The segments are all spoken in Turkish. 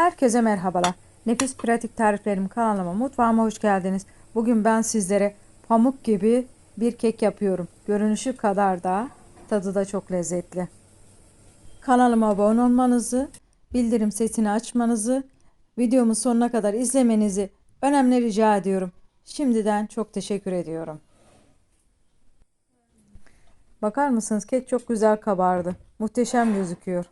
Herkese merhabalar. Nefis pratik tariflerim kanalıma mutfağıma hoş geldiniz. Bugün ben sizlere pamuk gibi bir kek yapıyorum. Görünüşü kadar da tadı da çok lezzetli. Kanalıma abone olmanızı, bildirim sesini açmanızı, videomu sonuna kadar izlemenizi önemli rica ediyorum. Şimdiden çok teşekkür ediyorum. Bakar mısınız kek çok güzel kabardı. Muhteşem gözüküyor.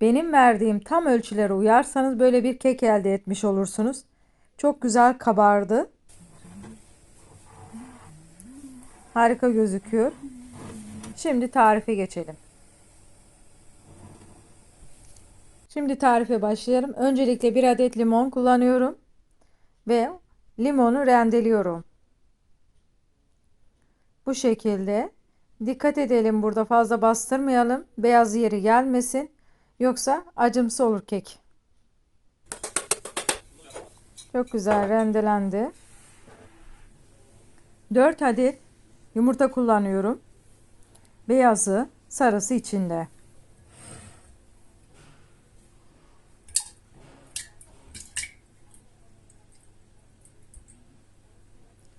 Benim verdiğim tam ölçülere uyarsanız böyle bir kek elde etmiş olursunuz. Çok güzel kabardı. Harika gözüküyor. Şimdi tarife geçelim. Şimdi tarife başlayalım. Öncelikle bir adet limon kullanıyorum ve limonu rendeliyorum. Bu şekilde dikkat edelim burada fazla bastırmayalım. Beyaz yeri gelmesin. Yoksa acımsı olur kek. Çok güzel rendelendi. 4 adet yumurta kullanıyorum. Beyazı, sarısı içinde.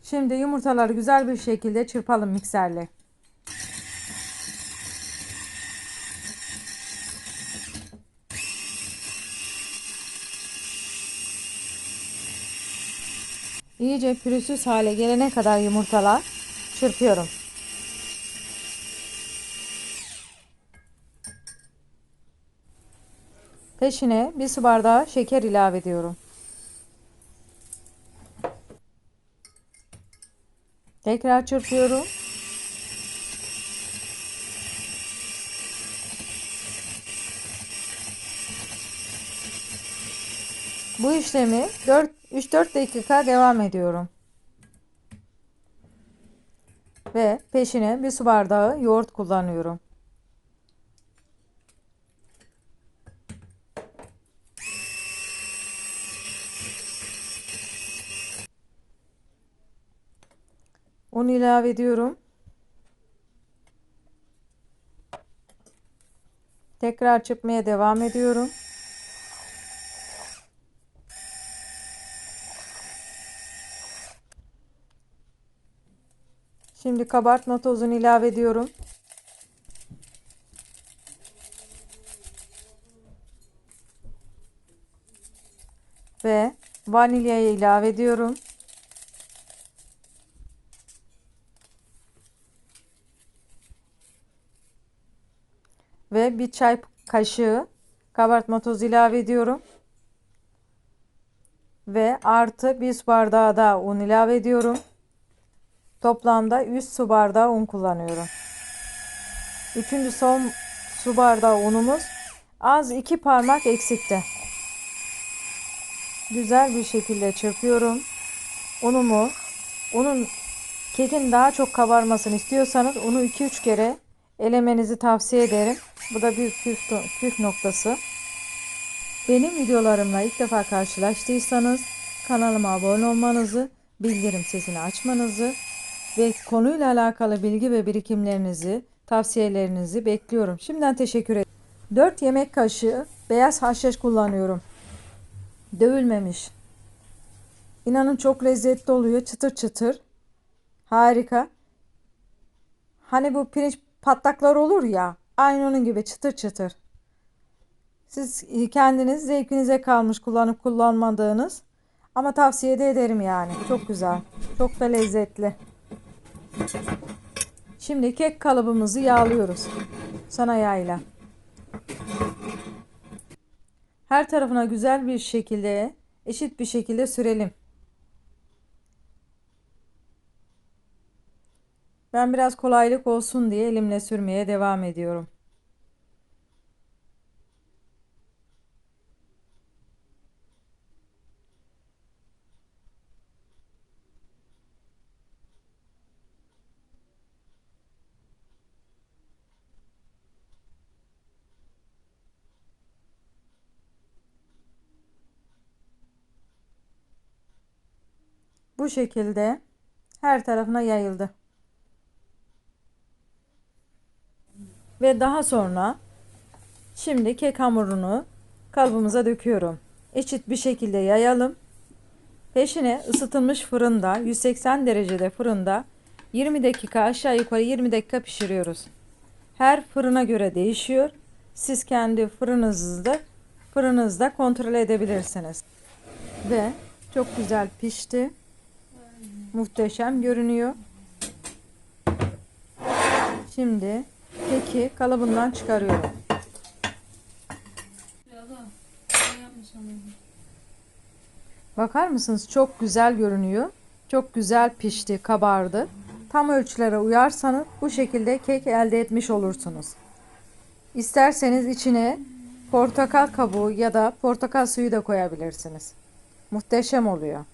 Şimdi yumurtaları güzel bir şekilde çırpalım mikserle. İyice pürüzsüz hale gelene kadar yumurtalar çırpıyorum. Peşine bir su bardağı şeker ilave ediyorum. Tekrar çırpıyorum. Bu işlemi 4 3-4 dakika devam ediyorum. Ve peşine bir su bardağı yoğurt kullanıyorum. Un ilave ediyorum. Tekrar çırpmaya devam ediyorum. Şimdi kabartma tozunu ilave ediyorum. Ve vanilyayı ilave ediyorum. Ve bir çay kaşığı kabartma tozu ilave ediyorum. Ve artı bir su bardağı da un ilave ediyorum. Toplamda 3 su bardağı un kullanıyorum. Üçüncü son su bardağı unumuz az iki parmak eksikti. Güzel bir şekilde çırpıyorum. Unumu, unun kekin daha çok kabarmasını istiyorsanız unu 2-3 kere elemenizi tavsiye ederim. Bu da bir püf, püf noktası. Benim videolarımla ilk defa karşılaştıysanız kanalıma abone olmanızı, bildirim sesini açmanızı ve konuyla alakalı bilgi ve birikimlerinizi, tavsiyelerinizi bekliyorum. Şimdiden teşekkür ederim. 4 yemek kaşığı beyaz haşhaş kullanıyorum. Dövülmemiş. İnanın çok lezzetli oluyor. Çıtır çıtır. Harika. Hani bu pirinç patlaklar olur ya. Aynı onun gibi çıtır çıtır. Siz kendiniz zevkinize kalmış kullanıp kullanmadığınız. Ama tavsiye de ederim yani. Çok güzel. Çok da lezzetli. Şimdi kek kalıbımızı yağlıyoruz. Sana yağıyla. Her tarafına güzel bir şekilde, eşit bir şekilde sürelim. Ben biraz kolaylık olsun diye elimle sürmeye devam ediyorum. Bu şekilde her tarafına yayıldı. Ve daha sonra şimdi kek hamurunu kalıbımıza döküyorum. Eşit bir şekilde yayalım. Peşine ısıtılmış fırında 180 derecede fırında 20 dakika aşağı yukarı 20 dakika pişiriyoruz. Her fırına göre değişiyor. Siz kendi fırınınızda fırınızda kontrol edebilirsiniz. Ve çok güzel pişti. Muhteşem görünüyor. Şimdi keki kalıbından çıkarıyorum. Bakar mısınız? Çok güzel görünüyor. Çok güzel pişti, kabardı. Tam ölçülere uyarsanız bu şekilde kek elde etmiş olursunuz. İsterseniz içine portakal kabuğu ya da portakal suyu da koyabilirsiniz. Muhteşem oluyor.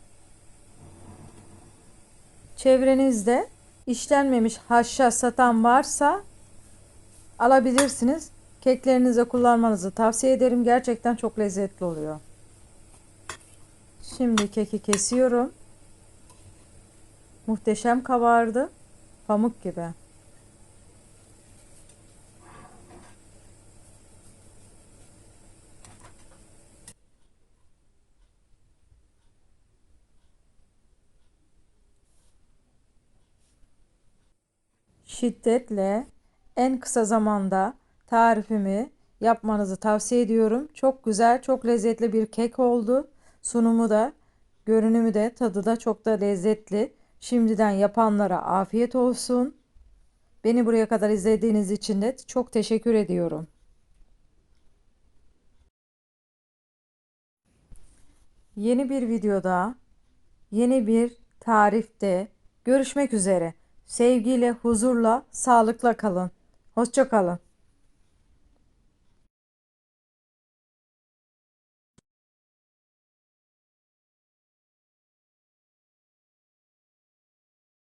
Çevrenizde işlenmemiş haşhaş satan varsa alabilirsiniz. Keklerinize kullanmanızı tavsiye ederim. Gerçekten çok lezzetli oluyor. Şimdi keki kesiyorum. Muhteşem kabardı. Pamuk gibi. Şiddetle en kısa zamanda tarifimi yapmanızı tavsiye ediyorum. Çok güzel, çok lezzetli bir kek oldu. Sunumu da, görünümü de, tadı da çok da lezzetli. Şimdiden yapanlara afiyet olsun. Beni buraya kadar izlediğiniz için de çok teşekkür ediyorum. Yeni bir videoda, yeni bir tarifte görüşmek üzere. Sevgiyle, huzurla, sağlıkla kalın. Hoşça kalın.